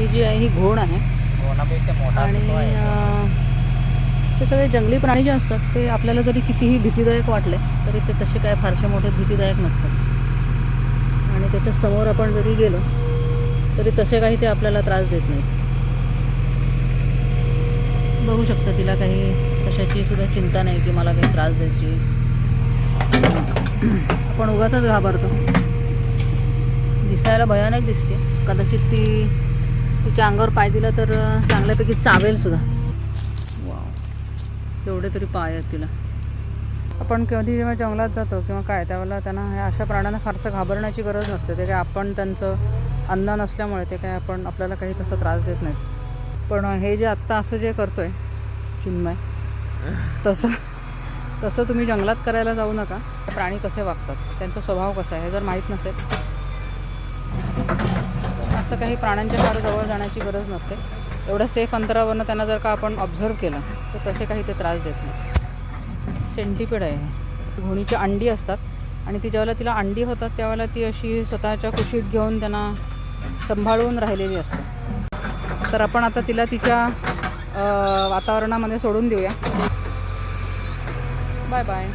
ही जी आहे ही घोण आहे. आणि तो सगळे जंगली प्राणी जे असतात ते आपल्याला जरी कितीही भीतीदायक वाटले तरी ते तसे काय फारसे मोठे भीतीदायक नसतात. आणि त्याच्यासमोर आपण जरी गेलो तरी तसे काही ते आपल्याला त्रास देत नाहीत. बघू शकता तिला काही कशाची सुद्धा चिंता नाही की मला काही त्रास द्यायची. आपण उगाच घाबरतो. दिसायला भयानक दिसते. कदाचित ती तिच्या अंगावर पाय दिला तर चांगल्यापैकी चावेल सुद्धा. वाव. तेवढे तरी पाय आहेत तिला. आपण कधी जेव्हा जंगलात जातो किंवा काय त्यावेळेला त्यांना ह्या अशा प्राण्यांना फारसं घाबरण्याची गरज नसते. ते काय आपण त्यांचं अन्न नसल्यामुळे ते काय आपण आपल्याला काही तसा त्रास देत नाहीत. पण हे जे आत्ता असं जे करतोय चिन्मय तसं तसं तुम्ही जंगलात करायला जाऊ नका. प्राणी कसे वागतात त्यांचा स्वभाव कसा आहे हे जर माहीत नसेल असं काही प्राण्यांच्या फार जवळ जाण्याची गरज नसते. एवढ्या सेफ अंतरावरनं त्यांना जर का आपण ऑब्झर्व केलं तर तसे काही ते त्रास देत नाही. सेंटिपेड आहे घोणीची अंडी असतात आणि ती ज्यावेळेला तिला अंडी होतात त्यावेळेला ती अशी स्वतःच्या कुशीत घेऊन त्यांना सांभाळून राहिलेली असते. तर आपण आता तिला तिच्या वातावरणामध्ये सोडून देऊया. Bye bye